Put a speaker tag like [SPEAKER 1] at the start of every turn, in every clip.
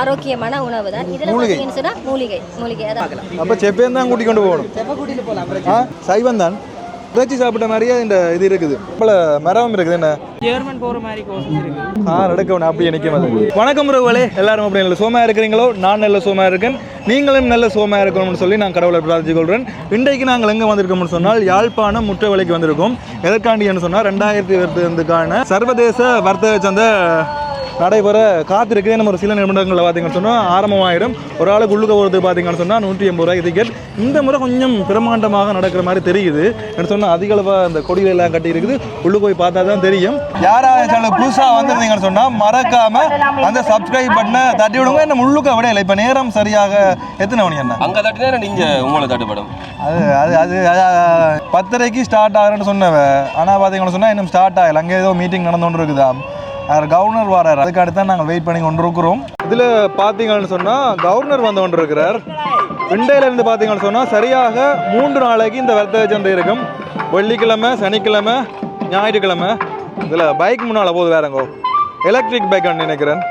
[SPEAKER 1] ஆரோக்கியமான உணவு தான். இதுல மூலிகை. மூலிகை. அதான்.
[SPEAKER 2] அப்போ செப்பேன் தான் கூட்டி கொண்டு போகணும் ஆ சைவம் தான். இறைச்சி சாப்பிட்ட மாதிரியே இந்த இது இருக்குது. இப்போ மரம் இருக்குது. என்ன?
[SPEAKER 3] ஜெர்மன் போகிற மாதிரி
[SPEAKER 2] கார் எடுக்கணும் அப்படியே நிற்கும் அது வணக்கம் உறவுகளே. எல்லாரும் அப்படி நல்ல சோமா இருக்கிறீங்களோ? நான் நல்ல சோமா இருக்கேன். நீங்களும் நல்ல சோமா இருக்கணும்னு சொல்லி நான் கடவுளை பிரார்த்திச்சு கொள்கிறேன் இன்றைக்கு நாங்கள் எங்கே வந்திருக்கோம்னு சொன்னால் யாழ்ப்பாணம் முற்றவலைக்கு வந்திருக்கோம். எதற்காண்டின்னு சொன்னால் ரெண்டாயிரத்தி இருபத்தஞ்சுக்கான சர்வதேச வர்த்தக சந்தை நடைபெற காத்திருக்கு நம்ம ஒரு சில நிமிடங்களில் பார்த்தீங்கன்னு சொன்னால் ஆரம்பமாயிடும் ஒரு ஆளுக்கு உள்ளுக்க போகிறது பார்த்தீங்கன்னு சொன்னால் நூற்றி எண்பது ரூபாய்க்கு டிக்கெட் இந்த முறை கொஞ்சம் பிரமாண்டமாக நடக்கிற மாதிரி தெரியுது. என்ன சொன்னால் அதிக அளவாக அந்த கொடிகள் எல்லாம் கட்டி இருக்குது. உள்ளுக்கு போய் பார்த்தா தான் தெரியும். யாராவது புதுசாக வந்திருந்தீங்கன்னு சொன்னால் மறக்காம அந்த சப்ஸ்கிரைப் பண்ண தட்டி விடுங்க. என்ன உள்ளுக்க விடையில இப்போ நேரம் சரியாக எத்தனை மணி என்ன
[SPEAKER 4] அங்க தட்டினா நீங்க உங்களை தட்டுப்படும்
[SPEAKER 2] அது அது அது பத்தரைக்கு ஸ்டார்ட் ஆகுறேன்னு சொன்னவ. ஆனால் பார்த்தீங்கன்னு சொன்னால் இன்னும் ஸ்டார்ட் ஆகல. அங்கே ஏதோ மீட்டிங் நடந்து கொண்டு இருக்குதா கவர்னர் வரார். அதுக்காக தான் நாங்கள் வெயிட் பண்ணி கொண்டு இருக்கிறோம். இதில் பார்த்தீங்கன்னு சொன்னால் கவர்னர் வந்து கொண்டு இருக்கிறார். இருந்து பார்த்தீங்கன்னு சொன்னால் சரியாக மூன்று நாளைக்கு இந்த வர்த்தக சந்தை இருக்கும். வெள்ளிக்கிழமை சனிக்கிழமை ஞாயிற்றுக்கிழமை. இதில் பைக் முன்னால் போகுது வேறங்கோ எலக்ட்ரிக் பைக் நினைக்கிறேன்.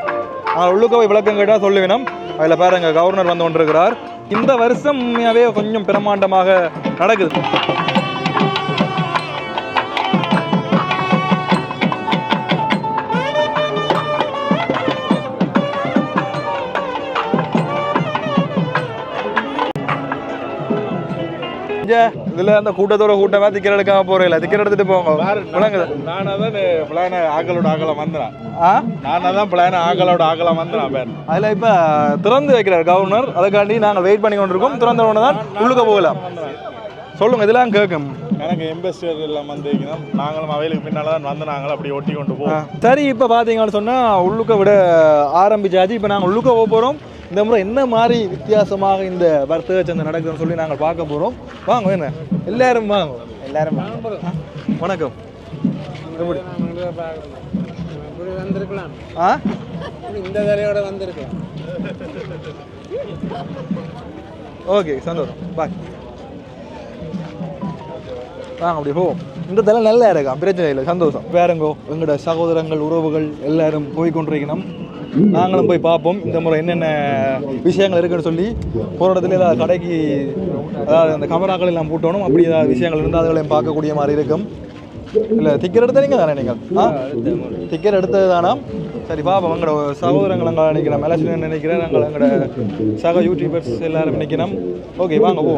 [SPEAKER 2] நான் உள்ளுக்க போய் விளக்கம் கேட்டால் சொல்லுவினம். அதில் பாருங்க கவர்னர் வந்து கொண்டிருக்கிறார் இந்த வருஷம் உண்மையாகவே கொஞ்சம் பிரமாண்டமாக நடக்குது. இங்க இதுல அந்த கூட்டத்தோட கூட்டமா திக்கர் எடுக்காம போறீங்களா திக்கர் எடுத்துட்டு போங்க. விளங்குது.
[SPEAKER 5] நானா தான் பிளான ஆக்களோட ஆகலாம் வந்துறான் நானா தான் பிளான ஆக்களோட ஆகலாம் வந்துறான் பேர்.
[SPEAKER 2] அதில் இப்போ திறந்து வைக்கிறார் கவர்னர் அதுக்காண்டி நாங்கள் வெயிட் பண்ணி கொண்டிருக்கோம் திறந்த உடனே தான் உள்ளுக்க போகலாம். சொல்லுங்க இதெல்லாம் கேட்கும்
[SPEAKER 5] எனக்கு இன்வெஸ்டர் எல்லாம் வந்திருக்கணும் நாங்களும் அவைகளுக்கு பின்னால தான் வந்து நாங்களும் அப்படி ஒட்டி கொண்டு போவோம்.
[SPEAKER 2] சரி இப்போ பார்த்தீங்கன்னு சொன்னால் உள்ளுக்க விட ஆரம்பிச்சாச்சு. இப்போ நாங்கள் உள்ளுக்க போக போகிறோம் இந்த முறை என்ன மாதிரி வித்தியாசமாக இந்த வர்த்தக சந்தை நடக்குதுன்னு சொல்லி நாங்கள் பார்க்க போகிறோம் வாங்க என்ன? எல்லாரும் வாங்க. எல்லாரும் வணக்கம். எப்படி
[SPEAKER 3] வந்திருக்கலாம்
[SPEAKER 2] ஆ?
[SPEAKER 3] இந்த வேலையோட வந்திருக்கலாம்.
[SPEAKER 2] ஓகே சந்தோஷம். பாய். வாங்க அப்படி போவோம். இந்த தலை நல்லா இருக்கான் பிரச்சனை இல்லை சந்தோஷம். வேறங்கோ எங்களோட சகோதரங்கள் உறவுகள் எல்லாரும் போய் கொண்டிருக்கணும். நாங்களும் போய் பார்ப்போம். இந்த முறை என்னென்ன விஷயங்கள் இருக்குன்னு சொல்லி போராட்டத்தில் ஏதாவது கடைக்கு அதாவது அந்த கமராக்கள் எல்லாம் பூட்டணும். அப்படி ஏதாவது விஷயங்கள் இருந்தால் அதுகளையும் பார்க்கக்கூடிய மாதிரி இருக்கும். இல்லை டிக்கெட் எடுத்தீங்க தானே நீங்கள்? ஆ? டிக்கெட் எடுத்தது தானா? சரி பாப்போம் எங்களோட சகோதரங்கள் அங்கே நினைக்கிறோம். மெலசின் நினைக்கிறேன். நாங்கள் எங்களோட சக யூடியூபர்ஸ் எல்லாரும் நினைக்கிறோம். ஓகே வாங்க போ.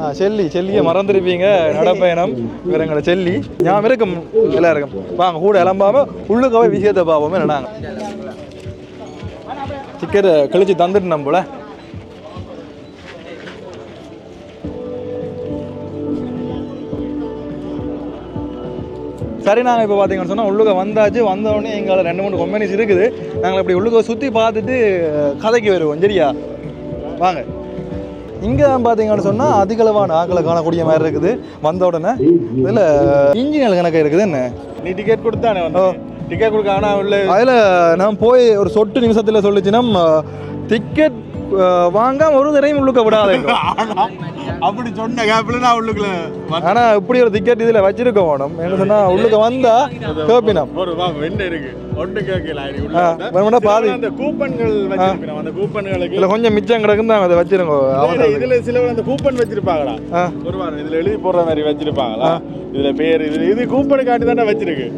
[SPEAKER 2] ஆ செல்லி செல்லியை மறந்துருப்பீங்க நடப்பயணம். வேற எங்களோட செல்லி. ஞாபகம் இருக்கும்? எல்லாருக்கும். வாங்க கூட இளம்பாம உள்ளுக்க போய் விஷயத்தை பார்ப்போம் என்னன்னாங்க டிக்கெட் கழிச்சு தந்துட்டு நம்ம சரி நாங்கள் இப்போ பார்த்தீங்கன்னு சொன்னால் உள்ளுக்க வந்தாச்சு வந்த உடனே எங்களை ரெண்டு மூணு கம்பெனிஸ் இருக்குது. நாங்கள் இப்படி உள்ளுக்க சுற்றி பார்த்துட்டு கதைக்கு வருவோம். சரியா? வாங்க. இங்கே பார்த்தீங்கன்னு சொன்னால் அதிகளவான ஆக்களை காணக்கூடிய மாதிரி இருக்குது. வந்த உடனே இதில் இன்ஜினியர் கணக்கு இருக்குது. என்ன?
[SPEAKER 5] நீ டிக்கெட் கொடுத்தானே டிக்கெட் கொடுக்க ஆனா உள்ள
[SPEAKER 2] அதில் நான் போய் ஒரு சொட்டு நிமிஷத்தில் சொல்லிச்சுன்னா டிக்கெட் வாங்காம ஒரு தரையும் உள்ளுக்க விடாது
[SPEAKER 5] அப்படி சொன்ன கேப்ல நான் உள்ளுக்குள்ள வந்து-
[SPEAKER 2] ஆனால் இப்படி ஒரு டிக்கெட் இதில் வச்சிருக்க வேணும். என்ன சொன்னால் உள்ளுக்க வந்தா கேப்பினம்.
[SPEAKER 5] ஒரு வா வெண்ணெய் இருக்கு. கேட்கல இது உள்ள
[SPEAKER 2] பாதி.
[SPEAKER 5] அந்த கூப்பன்கள் வச்சிருப்பேன் அந்த கூப்பன்களுக்கு
[SPEAKER 2] இதில் கொஞ்சம் மிச்சம் கிடக்குன்னு தான் அதை வச்சிருங்க
[SPEAKER 5] இதுல- சில அந்த கூப்பன் வச்சிருப்பாங்களா ஒரு வாரம் இதுல எழுதி போடுற மாதிரி வச்சிருப்பாங்களா? இதுல பேர் இது இது கூப்பன் காட்டி தானே வச்சிருக்கு.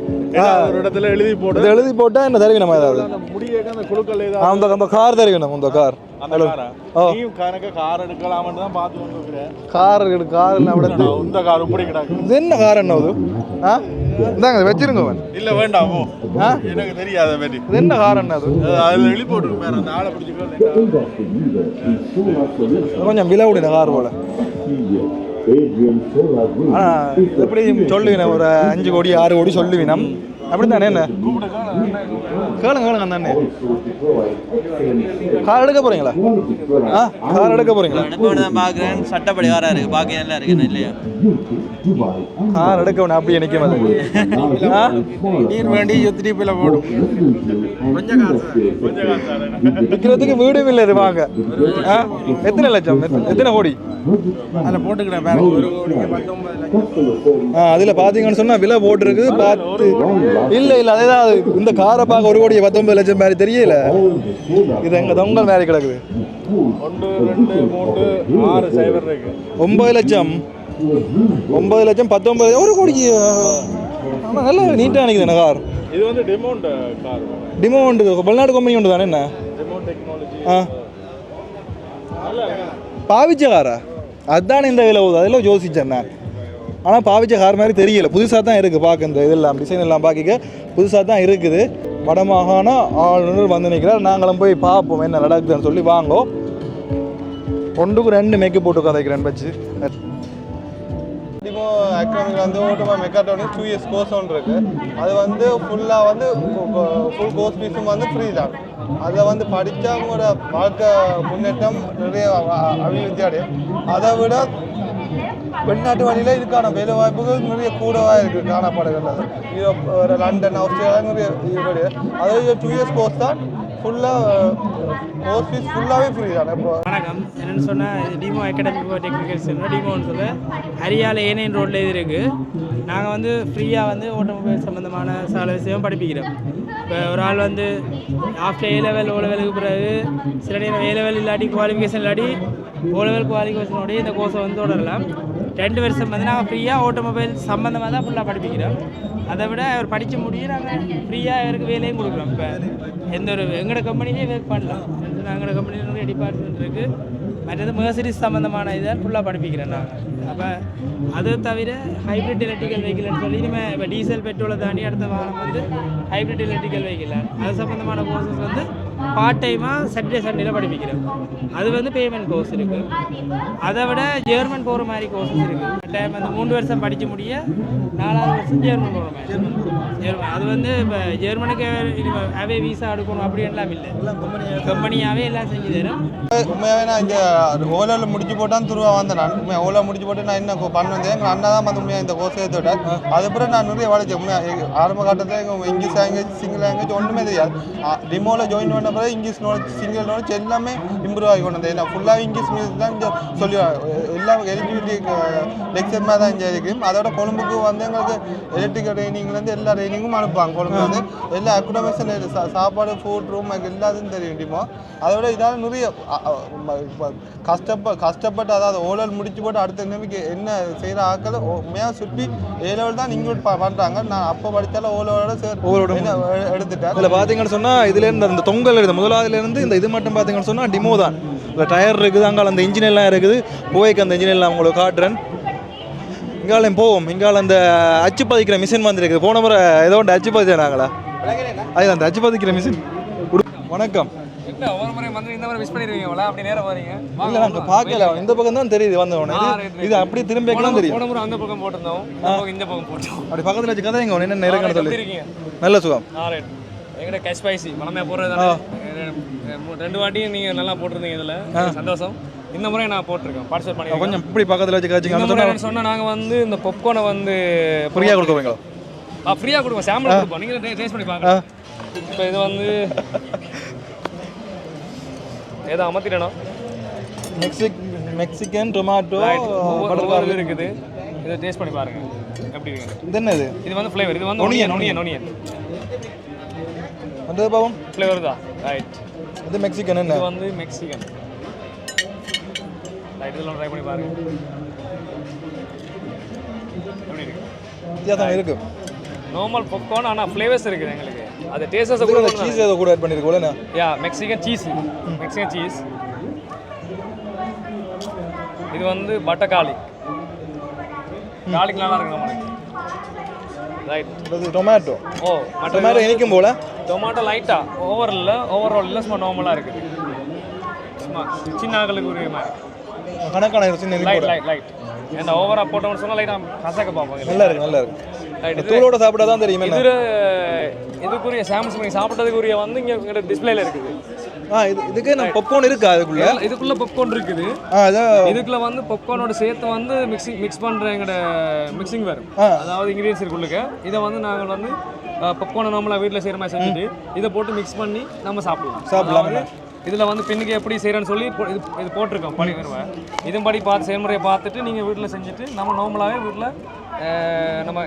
[SPEAKER 5] ஒரு இடத்துல எழுதி போட்டு
[SPEAKER 2] எழுதி போட்டால் என்ன தருவினமா ஏதாவது?
[SPEAKER 5] அந்த முடியக்க அந்த குழுக்கள்
[SPEAKER 2] அந்த அந்த கார் தருவினம் இந்த கார்.
[SPEAKER 5] காரா.
[SPEAKER 2] ஓ.
[SPEAKER 5] கார் எடுக்கலாம்னு தான் பார்த்து கொண்டு இருக்கிறேன்
[SPEAKER 2] கார் கார் எல்லாம் விட
[SPEAKER 5] இந்த கார் இப்படி கிடக்கு?
[SPEAKER 2] இது என்ன கார் என்ன அது? ஆ? இந்தாங்க வச்சிருங்க
[SPEAKER 5] இல்ல வேண்டாம்
[SPEAKER 2] ஆ?
[SPEAKER 5] எனக்கு தெரியாத பற்றி
[SPEAKER 2] இது என்ன கார் என்ன அது?
[SPEAKER 5] அதுல எழுதி போட்டுருக்கு பேர் அந்த ஆளை பிடிச்சிக்கோ
[SPEAKER 2] கொஞ்சம் விலை விடின கார் போல. ஆனா எப்படி சொல்லுவினம் ஒரு அஞ்சு கோடி ஆறு கோடி சொல்லுவினம். அப்படி தானே என்ன? கேளுங்க கேளுங்க அந்த அண்ணே. கார் எடுக்க போறீங்களா? ஆ கார் எடுக்க போறீங்களா?
[SPEAKER 6] தான் பார்க்குறேன் சட்டப்படி வர இருக்கு. பாக்கி நல்லா இருக்கு இல்லையா?
[SPEAKER 2] கார் எடுக்க வேணும் அப்படியே ஆ?
[SPEAKER 5] நீர் வேண்டி திருப்பில போடும். கொஞ்சம் காசு கொஞ்சம் காசு
[SPEAKER 2] விற்கிறதுக்கு வீடும் இல்லை இது வாங்க. எத்தனை லட்சம்? எத்தனை- எத்தனை கோடி?
[SPEAKER 5] அதில் போட்டுக்கிறேன்
[SPEAKER 2] அதில் பார்த்தீங்கன்னு சொன்னால் விலை போட்டிருக்கு பார்த்து. இல்லை இல்லை அதேதான் அது இந்த காரை பார்க்க ஒரு கோடி கோடி பத்தொன்பது லட்சம் மாதிரி தெரியல. இது எங்க தொங்கல் மாதிரி கிடக்குது.
[SPEAKER 5] ஒன்று ரெண்டு மூன்று ஆறு சைபர் இருக்கு.
[SPEAKER 2] ஒன்பது லட்சம். ஒன்பது லட்சம் பத்தொன்பது ஒரு கோடிக்கு ஆனால் நல்லா நீட்டாக நினைக்குது கார்.
[SPEAKER 5] இது வந்து டிமோண்ட் கார்.
[SPEAKER 2] டிமோ உண்டு வெளிநாடு கம்பெனி உண்டு தானே என்ன?
[SPEAKER 5] டிமோண்ட்
[SPEAKER 2] ஆ. பாவிச்ச காரா? அதுதானே இந்த விலை போகுது. அதில் யோசிச்சேன் நான். ஆனால் பாவிச்ச கார் மாதிரி தெரியல. புதுசாக தான் இருக்குது பார்க்க இந்த இதெல்லாம் டிசைன் எல்லாம் பார்க்க புதுசாக தான் இருக்குது. வடமாகாண ஆளுநர் வந்து நிற்கிறார் நாங்களும் போய் பார்ப்போம் என்ன நடக்குதுன்னு சொல்லி வாங்கோ ஒன்றுக்கு ரெண்டு மேக்கப் போட்டு கதைக்கிறேன் வச்சு
[SPEAKER 7] இப்போ அக்ரமில் வந்து ஓட்டோமா மெக்காட்டோனி டூ இயர்ஸ் கோர்ஸ் ஒன்று இருக்குது அது வந்து ஃபுல்லாக வந்து ஃபுல் கோர்ஸ் ஃபீஸும் வந்து ஃப்ரீ தான். அதை வந்து படித்தா உங்களோட வாழ்க்கை முன்னேற்றம் நிறைய அபிவிருத்தி அடையும் அதை விட வெளிநாட்டு வழியில் இதுக்கான வேலை வாய்ப்புகள் நிறைய கூடவாக இருக்குது காணப்படுகிறது ஒரு லண்டன் ஆஸ்திரேலியா நிறைய அதாவது டூ இயர்ஸ் கோர்ஸ் தான். ஃபுல்லாக கோர்ஸ் ஃபீஸ் ஃபுல்லாகவே ஃப்ரீ தானே இப்போ?
[SPEAKER 3] வணக்கம். என்னென்னு சொன்னால் இது Dimo academy for technical centre டிமோன்னு சொல்ல? ஹரியால ஏனையன் ரோட்டில் இது இருக்குது நாங்கள் வந்து ஃப்ரீயாக வந்து ஆட்டோமொபைல் சம்மந்தமான சில விஷயம் படிப்பிக்கிறோம். இப்போ ஒரு ஆள் வந்து ஆஃப்டர் ஏ லெவல் ஓ லெவலுக்கு பிறகு சில நேரம் ஏ லெவல் இல்லாட்டி குவாலிஃபிகேஷன் இல்லாட்டி ஓ லெவல் குவாலிஃபிகேஷனோடய இந்த கோர்ஸை வந்து தொடரலாம். ரெண்டு வருஷம் வந்து நாங்கள் ஃப்ரீயாக ஆட்டோமொபைல் சம்மந்தமாக தான் ஃபுல்லாக படிப்பிக்கிறோம். அதை விட அவர் படித்து முடியும் நாங்கள் ஃப்ரீயாக அவருக்கு வேலையும் கொடுக்குறோம். இப்போ எந்த ஒரு எங்களோட கம்பெனிலே ஒர்க் பண்ணலாம். எங்களோட கம்பெனியில் நிறைய டிபார்ட்மெண்ட் இருக்குது மற்றது மெர்சிடிஸ் சம்மந்தமான இதை ஃபுல்லாக படிப்பிக்கிறேன் நாங்கள் அப்போ அது தவிர ஹைப்ரிட் எலக்ட்ரிக்கல் வெஹிக்கிள்னு சொல்லி இனிமேல் இப்போ டீசல் பெட்ரோலை தாண்டி அடுத்த வாரம் வந்து ஹைப்ரிட் எலக்ட்ரிக்கல் வெஹிக்கிள் அது சம்மந்தமான கோர்சஸ் வந்து பார்ட் டைமாக சாட்டர்டே சண்டேல படிப்பிக்கிறோம் அது வந்து பேமெண்ட் கோர்ஸ் இருக்குது அதை விட ஜெர்மன் போகிற மாதிரி கோர்சஸ் இருக்குது டைம் அந்த மூணு வருஷம் படித்து முடிய நாலாவது வருஷம் ஜெர்மன் போகிற மாதிரி. ஜெர்மன் அது வந்து இப்போ ஜெர்மனுக்கு அவே வீசா எடுக்கணும் அப்படின்லாம் இல்லை. கம்பெனியாகவே எல்லாம் செஞ்சு தரும்.
[SPEAKER 7] உண்மையாகவே நான் இந்த ஓலாவில் முடிச்சு போட்டான் துருவா வந்தேன் நான். உண்மையாக ஓலா முடிச்சு போட்டு நான் என்ன பண்ண வந்தேன்? எங்கள் அண்ணா தான் வந்து உண்மையாக இந்த கோர்ஸ் சேர்த்து அதுக்கப்புறம் நான் நிறைய வளர்ச்சேன் உண்மையாக ஆரம்ப காலத்தில் எங்கள் இங்கிலீஷ் லாங்குவேஜ் சிங்கிள் லாங்குவேஜ் ஒன்றுமே தெரியாது. டிமோவில் ஜாயின் பண்ண பிறகு இங்கிலீஷ் நாலேஜ் சிங்கிள் நாலேஜ் எல்லாமே இம்ப்ரூவ் ஆகி கொண்டு வந்தேன் ஏன்னா ஃபுல்லாக இங்கிலீஷ் மியூசிக் தான் இங்கே சொல்லி எல்லாம் எலிஜிபிலிட்டி லெக்சர் மாதிரி தான் இங்கே இருக்குது அதோட கொழும்புக்கு வந்து எங்களுக்கு எலக்ட்ரிக்கல் ட்ரைனிங்லேருந்து எல்லா ட்ரைனிங்கும் அனுப்புவாங்க கொழும்பு வந்து எல்லா அக்குடமேஷன் சாப்பாடு ஃபுட் ரூம் எல்லாத்தையும் தெரியும் டிமோ அதோட இதால் நிறைய அ- அ- ம- இப்ப கஷ்டப்ப கஷ்டப்பட்டு அதாவது ஓலல் முடிச்சு போட்டு அடுத்த நிலைமைக்கு என்ன செய்கிற ஆக்கள் உண்மையாக சுற்றி ஏ லெவல் தான் இங்கே பண்ணுறாங்க நான் அப்போ படித்தாலும் ஓ லெவலோட சேர்
[SPEAKER 2] ஓலோட
[SPEAKER 7] எடுத்துட்டேன்
[SPEAKER 2] இதில் பார்த்தீங்கன்னு சொன்னால் இதுலேருந்து அந்த தொங்கல் முதலாவதுலேருந்து இந்த இது மட்டும் பார்த்தீங்கன்னு சொன்னால் டிமோ தான். இல்லை டயர் இருக்குது அங்கால அந்த இன்ஜின் எல்லாம் இருக்குது. போய்க்கு அந்த இன்ஜின் எல்லாம் உங்களுக்கு காட்டுறேன். இங்காலையும் போவோம். இங்கால அந்த அச்சு பதிக்கிற மிஷின் வந்துருக்குது. போன முறை ஏதோ ஒன்று அச்சு பதிச்சாங்களா அது அந்த அச்சு பதிக்கிற மிஷின் வணக்கம்.
[SPEAKER 8] இந்த
[SPEAKER 2] பார்க்கல. இந்த பக்கம் தான் தெரியுது வந்த உடனே. இது அப்படி திரும்பி தெரியும்.
[SPEAKER 8] அந்த பக்கம் போட்டிருந்தோம். இந்த பக்கம் இந்த பக்கம் போட்டோம்.
[SPEAKER 2] அப்படி பக்கத்தில் வச்சு கதை எங்க என்ன நேரம் நல்ல சுகம்.
[SPEAKER 8] எங்கிட்ட கேஷ் ஸ்பைசி மனமே போடுறது ரெண்டு வாட்டியும் நீங்க நல்லா போட்டிருந்தீங்க இதுல. சந்தோஷம். இந்த முறை நான் போட்டிருக்கேன். பார்ட்டிசிபேட் பண்ணி
[SPEAKER 2] கொஞ்சம் இப்படி பக்கத்தில் வச்சு காய்ச்சிங்க
[SPEAKER 8] முறை என்னன்னு சொன்னா நாங்க வந்து இந்த பொப்கார்னை வந்து
[SPEAKER 2] ஃப்ரீயாக கொடுக்குறீங்களா
[SPEAKER 8] ஆ ஃப்ரீயாக கொடுப்போம். சாம்பிள் கொடுப்போம். நீங்க டேஸ்ட் பண்ணி பாருங்க இப்போ இது வந்து ஏதோ அமர்த்திடணும்
[SPEAKER 2] மெக்சிக் மெக்சிகன் டொமாட்டோ பட்டர்
[SPEAKER 8] இது இருக்குது. இதை டேஸ்ட் பண்ணி பாருங்க. எப்படி
[SPEAKER 2] இது என்னது?
[SPEAKER 8] இது வந்து ஃப்ளேவர் இது வந்து ஒனியன் ஒனியன் ஒனியன்
[SPEAKER 2] அந்த பாவம்
[SPEAKER 8] ஃப்ளேவர் தான். ரைட்
[SPEAKER 2] இது மெக்சிகன் என்ன?
[SPEAKER 8] இது வந்து மெக்சிகன் ரைட் இதெல்லாம் ட்ரை பண்ணி பாருங்க. எப்படி இருக்கு?
[SPEAKER 2] வித்தியாசம் இருக்கு.
[SPEAKER 8] நார்மல் பாப்கார்ன் ஆனால் ஃப்ளேவர்ஸ் இருக்குது எங்களுக்கு. அது டேஸ்டஸ் கூட
[SPEAKER 2] சீஸ் ஏதோ கூட ஆட் பண்ணிருக்கு போல
[SPEAKER 8] yeah Mexican cheese Mexican cheese இது வந்து பட்டர் கார்லிக் கார்லிக் நல்லா இருக்கு நம்மளுக்கு ரைட்
[SPEAKER 2] இது டொமேட்டோ
[SPEAKER 8] ஓ
[SPEAKER 2] டொமேட்டோ இனிக்கும் போல.
[SPEAKER 8] டொமாட்டோ லைட்டா ஓவர் இல்லை ஓவரால் இல்லை சும்மா நார்மலாக இருக்குது சும்மா சின்ன ஆக்களுக்கு உரிய மாதிரி.
[SPEAKER 2] கணக்கான சின்ன
[SPEAKER 8] லைட். லைட் லைட் ஏன்னா ஓவரா போட்டோம்னு சொன்னா லைட்டாக கசக்க பார்ப்பாங்க
[SPEAKER 2] நல்லா இருக்கு நல்லா இருக்கு தூளோட சாப்பிட்டா தான் தெரியும்
[SPEAKER 8] இது இதுக்குரிய சாம்சங் சாப்பிட்டதுக்குரிய வந்து இங்கே டிஸ்பிளேல இருக்குது.
[SPEAKER 2] ஆ இது இதுக்கு நம்ம பொப்கார்ன் இருக்கா அதுக்குள்ள?
[SPEAKER 8] இதுக்குள்ள பாப்கார்ன் இருக்குது.
[SPEAKER 2] ஆ
[SPEAKER 8] இதுக்குள்ள வந்து பாப்கார்னோட சேர்த்து வந்து மிக்சிங் மிக்ஸ் பண்ற எங்கட மிக்சிங் வரும். அதாவது இன்கிரீடியன்ஸ் இருக்குள்ளுக்க இதை வந்து நாங்கள் வந்து பாப்கார்னை நம்மளா வீட்டில் செய்கிற மாதிரி செஞ்சுட்டு இதை போட்டு மிக்ஸ் பண்ணி நம்ம சாப்பிடலாம்.
[SPEAKER 2] சாப்பிடலாம்.
[SPEAKER 8] இதில் வந்து பெண்ணுக்கு எப்படி செய்கிறேன்னு சொல்லி இது இது போட்டிருக்கோம் படி வருவேன் இதன்படி பார்த்து செயல்முறையை பார்த்துட்டு நீங்கள் வீட்டில் செஞ்சுட்டு நம்ம நார்மலாகவே வீட்டில் நம்ம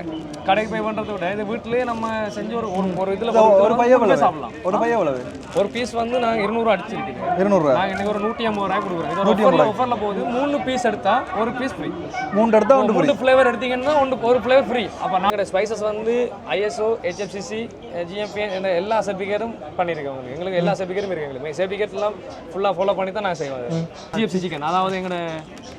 [SPEAKER 8] கடைக்கு போய் பண்ணுறத விட இது வீட்டிலேயே நம்ம செஞ்சு ஒரு ஒரு- இதில்
[SPEAKER 2] ஒரு பைய எவ்வளவு?
[SPEAKER 8] சாப்பிடலாம்.
[SPEAKER 2] ஒரு பைய எவ்வளவு?
[SPEAKER 8] ஒரு பீஸ் வந்து நாங்கள் இருநூறு அடிச்சிருக்குது
[SPEAKER 2] இருநூறுவா
[SPEAKER 8] நாங்கள் இன்னைக்கு ஒரு நூற்றி ஐம்பது ரூபாய் கொடுக்குறோம் இது ஒரு ஆஃபரில் போகுது. மூணு பீஸ் எடுத்தா ஒரு பீஸ் ஃப்ரீ
[SPEAKER 2] மூணு எடுத்தா ஒன்று
[SPEAKER 8] மூணு ஃப்ளேவர் எடுத்தீங்கன்னா ஒன்று ஒரு ஃப்ளேவர் ஃப்ரீ அப்போ நாங்கள் ஸ்பைசஸ் வந்து ஐஎஸ்ஓ ஹெச்எஃப்சிசி ஜிஎம்பி இந்த எல்லா சர்டிஃபிகேட்டும் பண்ணியிருக்கோம் உங்களுக்கு. எங்களுக்கு எல்லா சர்டிஃபிகேட்டும் இருக்கு எங்களுக்கு. சர்டிஃபிகேட்லாம் ஃபுல்லாக ஃபாலோ பண்ணி தான் நாங்கள் செய்வோம் ஜிஎஃப்சி சிக்கன் அதாவது எங்களோட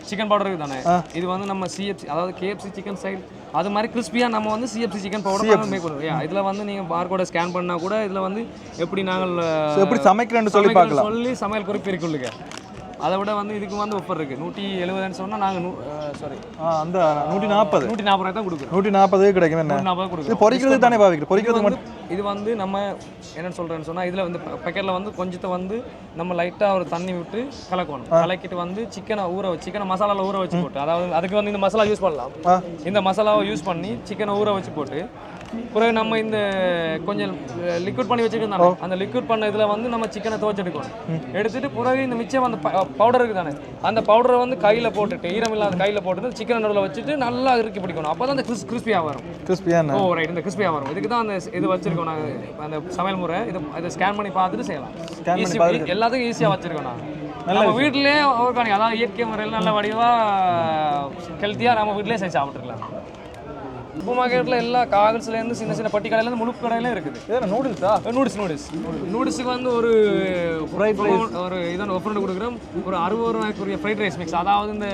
[SPEAKER 8] சிக்கன் பவுடர் இருக்கு தானே இது வந்து நம்ம சிஎஃப்சி அதாவது கேஎஃப்சி சிக்கன் சைடு அது மாதிரி கிறிஸ்பியாக நம்ம வந்து சிஎஃப்சி சிக்கன் பவுடர் மேக் பண்ணுவோம். இதில் வந்து நீங்கள் பார்கோட ஸ்கேன் பண்ணால் கூட இதில் வந்து எப்படி நாங்கள்
[SPEAKER 2] எப்படி சமைக்கிறேன்னு சொல்லி
[SPEAKER 8] சொல்லி சமையல் குறிப்பு இருக்குல்லுங்க அதை விட வந்து இதுக்கு வந்து ஒஃபர் இருக்குது நூற்றி எழுபதுன்னு சொன்னால் நாங்கள் சாரி
[SPEAKER 2] ஆ அந்த நூற்றி நாற்பது
[SPEAKER 8] நூற்றி நாற்பது தான் கொடுக்குறோம்.
[SPEAKER 2] நூற்றி நாற்பது கிடைக்கும் என்ன?
[SPEAKER 8] நாற்பது
[SPEAKER 2] இது
[SPEAKER 8] கொடுக்குறோம்.
[SPEAKER 2] பொரிக்கிறது தானே
[SPEAKER 8] இது
[SPEAKER 2] பொரிக்கிறதுக்கு
[SPEAKER 8] வந்து இது வந்து நம்ம என்னன்னு சொல்றேன்னு சொன்னா இதுல வந்து பேக்கெட்ல வந்து கொஞ்சத்தை வந்து நம்ம லைட்டா ஒரு தண்ணி விட்டு கலக்கணும். கலக்கிட்டு வந்து சிக்கனை ஊற வச்சு சிக்கனை மசாலால ஊற வச்சு போட்டு அதாவது அதுக்கு வந்து இந்த மசாலா யூஸ் பண்ணலாம். இந்த மசாலாவை யூஸ் பண்ணி சிக்கனை ஊற வச்சு போட்டு பிறகு நம்ம இந்த கொஞ்சம் லிக்விட் பண்ணி வச்சுருந்தோம் அந்த லிக்விட் பண்ண இதில் வந்து நம்ம சிக்கனை துவச்சு எடுக்கணும். எடுத்துட்டு பிறகு இந்த மிச்சம் அந்த பவுடர் இருக்கு தானே? அந்த பவுடரை வந்து கையில் போட்டுட்டு ஈரம் இல்லாத கையில் போட்டுட்டு சிக்கனை நடுவில் வச்சுட்டு நல்லா இறுக்கி பிடிக்கணும். அப்போ தான் அந்த கிறிஸ் கிறிஸ்பியாக வரும்.
[SPEAKER 2] கிறிஸ்பியான
[SPEAKER 8] ஓ ரைட் இந்த கிறிஸ்பியாக வரும். இதுக்கு தான் அந்த இது வச்சிருக்கோம் நாங்கள் அந்த சமையல் முறை. இது இதை ஸ்கேன் பண்ணி பார்த்துட்டு செய்யலாம். எல்லாத்துக்கும் ஈஸியாக வச்சிருக்கோம் நாங்கள் நம்ம வீட்டிலேயே ஆர்கானிக் அதாவது இயற்கை முறையில் நல்ல வடிவாக ஹெல்த்தியாக நம்ம வீட்டிலேயே செஞ்சு சாப்பிட்டுருக்கலாம் சூப்பர் மார்க்கெட்டில் எல்லா காகல்ஸ்லேருந்து சின்ன சின்ன பட்டி கடையிலேருந்து முழு கடையிலும் இருக்குது
[SPEAKER 2] ஏன்னா நூடுல்ஸா
[SPEAKER 8] நூடுல்ஸ் நூடுல்ஸ் நூடுல்ஸுக்கு வந்து ஒரு ஒரு இதான் ஒஃபர் கொடுக்குறோம். ஒரு அறுபது ரூபாய்க்குரிய ஃப்ரைட் ரைஸ் மிக்ஸ் அதாவது இந்த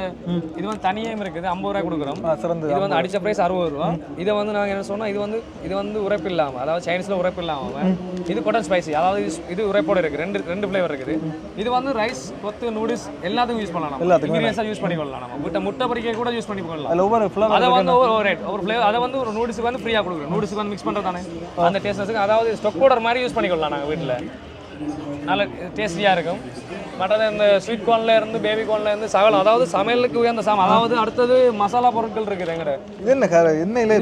[SPEAKER 8] இது வந்து தனியாக இருக்குது. ஐம்பது ரூபாய் கொடுக்குறோம்.
[SPEAKER 2] சிறந்து
[SPEAKER 8] இது வந்து அடிச்ச பிரைஸ் அறுபது ரூபா. இதை வந்து நாங்கள் என்ன சொன்னோம்? இது வந்து இது வந்து உரைப்பு இல்லாமல் அதாவது சைனீஸில் உரைப்பு இல்லாமல் இது கொட்டன் ஸ்பைசி அதாவது இது- உரைப்போட இருக்குது ரெண்டு ரெண்டு ஃப்ளேவர் இருக்குது. இது வந்து ரைஸ் கொத்து நூடுல்ஸ் எல்லாத்துக்கும் யூஸ் பண்ணலாம் இன்கிரியன்ஸாக யூஸ் பண்ணிக்கொள்ளலாம் நம்ம. வீட்டை முட்டை பொரிக்க கூட யூஸ் பண்ணி கொள்ளலாம்.
[SPEAKER 2] ஒவ்வொரு
[SPEAKER 8] அதை வந்து ஒரு ரேட் ஒரு ஃப்ளேவர் அதை வந்து ஒரு நூடுல்ஸுக்கு வந்து ஃப்ரீயாக கொடுக்குறோம். நூடுல்ஸுக்கு வந்து மிக்ஸ் பண்ணுறது தானே அந்த டேஸ்ட்னஸுக்கு அதாவது ஸ்டொக் பவுடர் மாதிரி யூஸ் பண்ணிக்கொள்ளலாம் நாங்கள் வீட்டில். நல்ல டேஸ்டியாக இருக்கும். மற்றது இந்த ஸ்வீட் கார்ன்ல இருந்து பேபி கார்ன்ல இருந்து சகலம் அதாவது சமையலுக்கு உயர்ந்த சாம் அதாவது அடுத்தது மசாலா பொருட்கள் இருக்குது எங்கட.
[SPEAKER 2] இது என்ன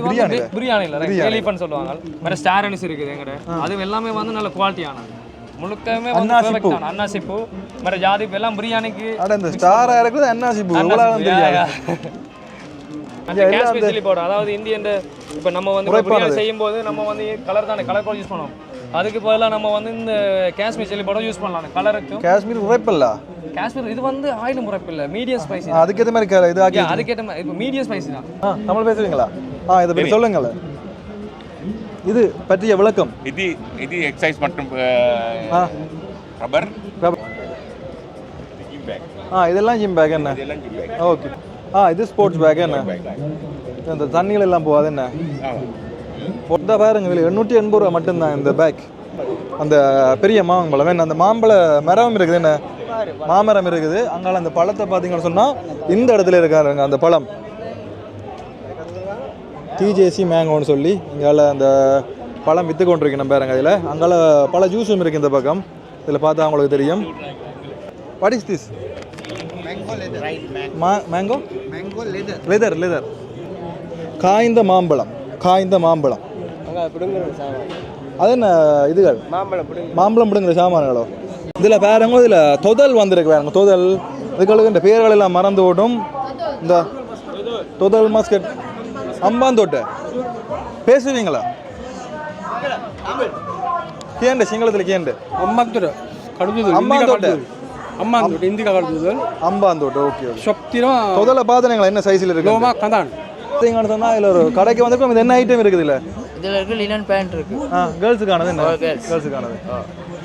[SPEAKER 2] பிரியாணி
[SPEAKER 8] பிரியாணி. இல்லை எலிஃபன் சொல்லுவாங்க. வேற ஸ்டார் அனிஸ் இருக்குது எங்கட. அது எல்லாமே வந்து நல்ல குவாலிட்டியான முழுக்கமே வந்து
[SPEAKER 2] அன்னாசிப்பூ.
[SPEAKER 8] அன்னாசிப்பூ மற்ற ஜாதிப்பு எல்லாம் பிரியாணிக்கு.
[SPEAKER 2] அட இந்த ஸ்டாரா இருக்குது அன்னாசி பூ இவ்வளவு தெரியாது.
[SPEAKER 8] காஷ்மீர் சில்லி பவுடர் அதாவது இந்தியன் இப்போ நம்ம வந்து பிரியாணி செய்யும் போது நம்ம வந்து கலர் தானே கலர் யூஸ் பண்ணுவோம். அதுக்கு பதிலாக நம்ம வந்து இந்த காஷ்மீர் சில்லி பவுடர் யூஸ் பண்ணலாம். கலருக்கும்
[SPEAKER 2] காஷ்மீர் உரைப்பில்ல?
[SPEAKER 8] காஷ்மீர் இது வந்து ஆயில் முறைப்பு இல்லை மீடியம் ஸ்பைசி
[SPEAKER 2] அதுக்கேற்ற மாதிரி இது ஆக்கி
[SPEAKER 8] அதுக்கேற்ற மாதிரி இப்போ மீடியம் ஸ்பைசி தான்.
[SPEAKER 2] ஆ தமிழ் பேசுவீங்களா ஆ இதை பற்றி சொல்லுங்களேன் இது பற்றிய விளக்கம்.
[SPEAKER 9] இது இது எக்ஸசைஸ் மற்றும்
[SPEAKER 2] ஆ
[SPEAKER 9] ரப்பர்
[SPEAKER 2] ரப்பர். ஆ இதெல்லாம் ஜிம் பேக் என்ன?
[SPEAKER 9] இதெல்லாம் ஜிம் பேக்
[SPEAKER 2] ஓகே ஆ இது ஸ்போர்ட்ஸ் பேக் என்ன? இந்த தண்ணிகள் எல்லாம் போகாது என்ன? இந்த பாருங்க விலை எண்ணூற்றி எண்பது ரூபா மட்டும்தான் இந்த பேக் அந்த பெரிய மாம்பழம் என்ன அந்த மாம்பழ மரம் இருக்குது என்ன? மாமரம் இருக்குது. அங்கால அந்த பழத்தை பார்த்தீங்கன்னு சொன்னால் இந்த இடத்துல இருக்காருங்க அந்த பழம். டிஜேசி மேங்கோன்னு சொல்லி இங்கால அந்த பழம் விற்று கொண்டிருக்கு நம்ம பாருங்க இதில். அங்கால பல ஜூஸும் இருக்குது இந்த பக்கம். இதில் பார்த்தா உங்களுக்கு தெரியும். What is this mango leather leather காய்ந்த மாம்பழம். காய்ந்த மாம்பழம். அது என்ன இதுகள்? மாம்பழம் பிடுங்குற சாமான்களோ? இதில் பாருங்க இதில் தொதல் வந்திருக்கு பாருங்க தொதல். இதுகளுக்கு இந்த பேர்கள் எல்லாம் மறந்து ஓடும். இந்த தொதல் மாஸ்கெட் அம்பாந்தோட்டு. பேசுவீங்களா? கேண்டு சிங்களத்தில் கேண்டு.
[SPEAKER 3] அம்பாந்தோட்டு கடுதுது
[SPEAKER 2] அம்பாந்தோட்டு.
[SPEAKER 3] அம்பாந்தோட்டு இந்திகா கடுதுது
[SPEAKER 2] அம்பாந்தோட்டு ஓகே
[SPEAKER 3] சொப்திரம்
[SPEAKER 2] தொதல பாதனைகள் என்ன சைஸில் இருக்கு?
[SPEAKER 3] கந்தான்
[SPEAKER 2] பார்த்தீங்கன்னு சொன்னால் இதில் ஒரு கடைக்கு வந்திருக்கோம். இது என்ன ஐட்டம் இருக்குது இல்லை
[SPEAKER 6] இதில் இருக்க லினன் பேண்ட் இருக்கு.
[SPEAKER 2] ஆ கேர்ள்ஸுக்கானது என்ன. கேர்ள்ஸுக்கானது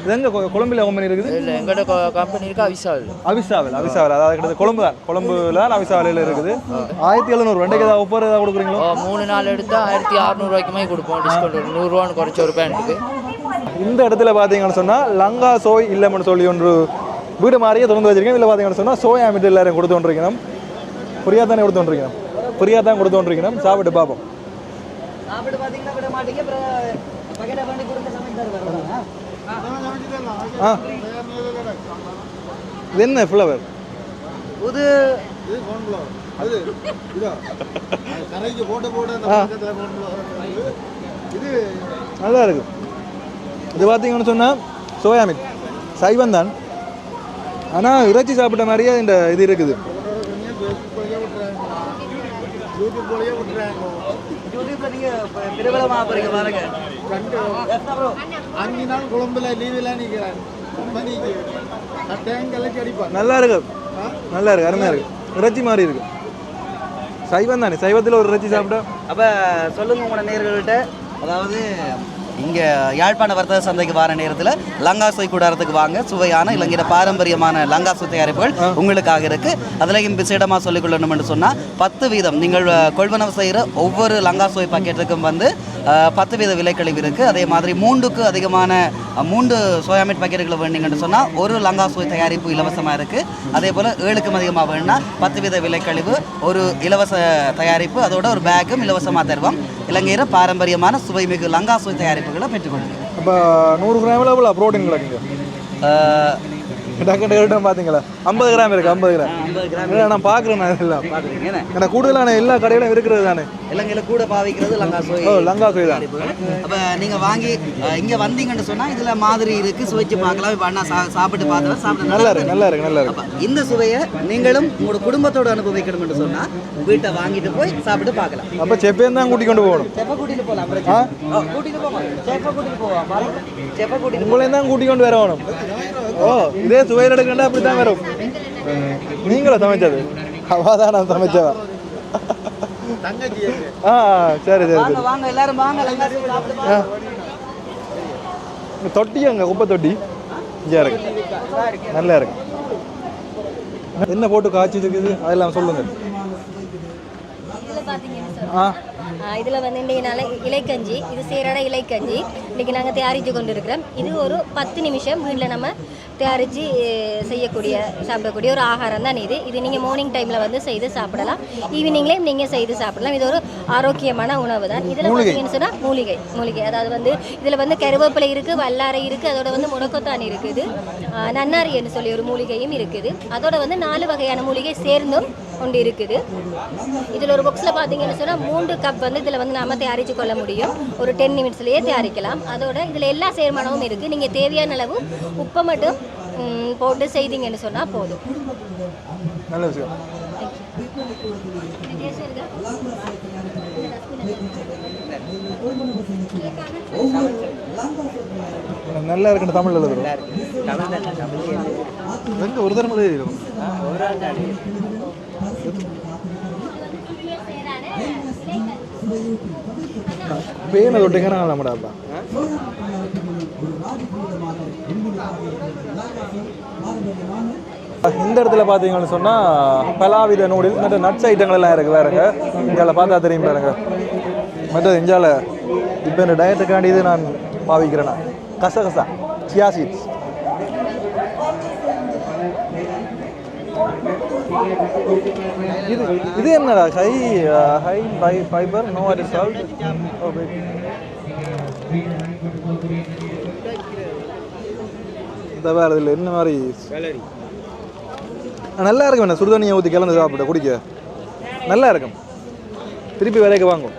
[SPEAKER 2] இது எங்கே கொழம்பில் கம்பெனி இருக்குது?
[SPEAKER 6] இல்லை எங்கள்கிட்ட கம்பெனி இருக்கு அவிசால்
[SPEAKER 2] அவிசாவில் அவிசாவில் அதாவது கிட்டத்தட்ட கொழும்பு தான். கொழும்புல அவிசாவில இருக்குது. ஆயிரத்தி எழுநூறு ரெண்டுக்கு ஏதாவது ஒவ்வொரு ஏதாவது கொடுக்குறீங்களோ?
[SPEAKER 6] மூணு நாள் எடுத்தால் ஆயிரத்தி அறநூறுவாய்க்குமே கொடுப்போம். டிஸ்கவுண்ட் நூறுரூவான்னு குறைச்ச ஒரு பேண்ட்டுக்கு
[SPEAKER 2] இந்த இடத்துல பார்த்தீங்கன்னு சொன்னால் லங்கா சோய் இல்லைன்னு சொல்லி ஒன்று வீடு மாதிரியே திறந்து வச்சிருக்கேன். இதில் பார்த்தீங்கன்னு சொன்னால் சோயா மீட்டு எல்லாரும் கொடுத்து கொண்டிருக்கணும். ஃப்ரீயாக தானே கொடுத்து கொண்டிருக்கணும். ஃப்ரீயாக தான் கொடுத்து கொண்டிருக்கணும். சாப்பிட்டு பார்ப்போம் ஆ இது என்ன ஃப்ளவர்
[SPEAKER 7] இது. அது இதா அது கரைக்கு போட்டு போட்டு அந்த பக்கத்துல cornflower இருக்கு. இது
[SPEAKER 2] நல்லா இருக்கு. இது பார்த்தீங்கன்னு சொன்னால் சோயா மீட் சைவம் தான். ஆனால் இறைச்சி சாப்பிட்ட மாதிரியே இந்த இது இருக்குது.
[SPEAKER 7] யூடியூப் போலயே விட்டுறாங்க. யூடியூப் போலயே விட்டுறாங்க
[SPEAKER 6] நீங்க பிரபலமா போறீங்க பாருங்க.
[SPEAKER 7] அஞ்சு நாள் கொழும்புல லீவில் நிற்கிறேன் சட்டையங்களுக்கு அடிப்பாங்க
[SPEAKER 2] நல்லா இருக்கு. நல்லா இருக்கு அருமையா இருக்கு. இறைச்சி மாதிரி இருக்கு. சைவம் தானே? சைவத்தில் ஒரு இறைச்சி சாப்பிட்டா?
[SPEAKER 6] அப்ப சொல்லுங்க உங்களோட நேர்கள்ட்ட. அதாவது இங்க யாழ்ப்பாண வர்த்தக சந்தைக்கு வர நேரத்தில் லங்காசோய் கூடாரத்துக்கு வாங்க. சுவையான இலங்கையோட பாரம்பரியமான லங்காசோய் தயாரிப்புகள் உங்களுக்காக இருக்கு. அதுலயும் விசேடமா சொல்லிக் கொள்ளணும்னு சொன்னா பத்து வீதம். நீங்கள் கொள்வனவு செய்கிற ஒவ்வொரு லங்காசோய் பாக்கெட்டுக்கும் வந்து பத்து வீத விலைக்கழிவு இருக்கு. அதே மாதிரி மூன்றுக்கு அதிகமான மூன்று சோயாமீட் பாக்கெட்டுகளை வேணுங்கன்னு சொன்னா ஒரு லங்காசோய் தயாரிப்பு இலவசமா இருக்கு. அதே போல ஏழுக்கும் அதிகமாக வேணும்னா பத்து வீத விலைக்கழிவு ஒரு இலவச தயாரிப்பு அதோட ஒரு பேக்கும் இலவசமாக தருவோம். இலங்கையில பாரம்பரியமான சுவைமிகு லங்காசோய் தயாரிப்புகளை பெற்றுக்கொள்ளுங்க
[SPEAKER 2] அப்போ நூறு கிராமில் எவ்வளோ ப்ரோட்டீன் கிடக்குங்க டக்கு டக்கு பார்த்தீங்களா ஐம்பது கிராம் இருக்கு ஐம்பது கிராம். இல்லை, நான் பார்க்குறேன் நான்
[SPEAKER 6] என்ன?
[SPEAKER 2] ஏன்னா கூடுதலான எல்லா கடையிலும் இருக்கிறது தானே.
[SPEAKER 6] இலங்கையில கூட பாவிக்கிறது லங்காசோய்
[SPEAKER 2] ஓ லங்காசோய் தான்.
[SPEAKER 6] அப்ப நீங்க வாங்கி இங்க வந்தீங்கன்னு சொன்னா இதுல மாதிரி இருக்கு. சுவைச்சு பார்க்கலாம். இப்ப அண்ணா சாப்பிட்டு பார்த்தா சாப்பிட்டு
[SPEAKER 2] நல்லா இருக்கு. நல்லா இருக்கு நல்லா இருக்கு
[SPEAKER 6] இந்த சுவையை நீங்களும் உங்களோட குடும்பத்தோட அனுபவிக்கணும் என்று சொன்னா வீட்டை வாங்கிட்டு போய் சாப்பிட்டு பார்க்கலாம்.
[SPEAKER 2] அப்போ செப்பேன் தான் கூட்டி கொண்டு போகணும்.
[SPEAKER 6] செப்ப கூட்டிட்டு. ஓ, கூட்டிட்டு போங்க செப்ப கூட்டிட்டு போவோம் செப்ப கூட்டிட்டு
[SPEAKER 2] உங்களையும் தான் கூட்டி கொண்டு வரணும் ஓ இதே சுவையில் எடுக்கண்டா அப்படி தான் வரும். நீங்களா சமைச்சது. அவள் தான் நான் சமைச்சவா ஆ ஆ, சரி சரி.
[SPEAKER 6] வாங்க எல்லாரும் வாங்க.
[SPEAKER 2] இந்த தொட்டி அங்கே குப்பை தொட்டி? இங்கே இருக்கு. நல்லா இருக்கு. என்ன போட்டு காய்ச்சி இருக்குது அதெல்லாம் சொல்லுங்க. ஆ.
[SPEAKER 1] இதுல வந்து இன்றைய நாள் இலைக்கஞ்சி. இது சீரான இலைக்கஞ்சி. இன்னைக்கு நாங்கள் தயாரித்து கொண்டு இருக்கிறோம் இது ஒரு பத்து நிமிஷம் வீட்டில் நம்ம தயாரித்து செய்யக்கூடிய சாப்பிடக்கூடிய ஒரு ஆகாரம் தான் இது. இது நீங்கள் மார்னிங் டைமில் வந்து செய்து சாப்பிடலாம். ஈவினிங்லேயும் நீங்கள் செய்து சாப்பிடலாம். இது ஒரு ஆரோக்கியமான உணவு தான். இதில் பார்த்தீங்கன்னு சொன்னால் மூலிகை மூலிகை. அதாவது வந்து இதில் வந்து கருவேப்பிலை இருக்குது வல்லாரை இருக்குது அதோட வந்து முடக்கத்தான் இருக்குது. ஆஹ் நன்னாரி என்று சொல்லி ஒரு மூலிகையும் இருக்குது. அதோட வந்து நாலு வகையான மூலிகை சேர்ந்தும் கொண்டு இருக்குது. இதில் ஒரு பாக்ஸில் பார்த்தீங்கன்னு சொன்னால் மூன்று கப் வந்து இதில் வந்து நாம தயாரித்து கொள்ள முடியும். ஒரு டென் நிமிட்ஸ்லேயே தயாரிக்கலாம். அதோட இதில் எல்லா சேர்மானமும் இருக்குது நீங்கள் தேவையான அளவு உப்பை மட்டும் போட்டு செய்தீங்கன்னு சொன்னால் போதும்.
[SPEAKER 2] நல்ல விஷயம். நல்லா இருக்குன்னு தமிழ்ல எழுதுறோம் எங்க ஒரு தரம் எழுதிடும் பேனை தொட்டிங்கன்னா நம்மடாப்பா இந்த இடத்துல பார்த்தீங்கன்னு சொன்னால் பலாவித நூடில் மற்ற நட்ஸ் ஐட்டங்கள் எல்லாம் இருக்குது வேறுங்க இங்கே பார்த்தா தெரியும் பாருங்க. மற்றது இஞ்சால இப்போ இந்த டயட்டுக்காண்டி இது நான் பாவிக்கிறேன்னா கசகசா சியா சீட்ஸ் இது இது என்னடா? High high fi fibre no அரி சால்ட் இந்த வேறு இதில் என்ன மாதிரி? நல்லா இருக்கும் என்ன? சுடுதண்ணியை ஊற்றி கிளந்து சாப்பிட குடிக்க. நல்லா இருக்கும். திருப்பி விலைக்கு வாங்கும்.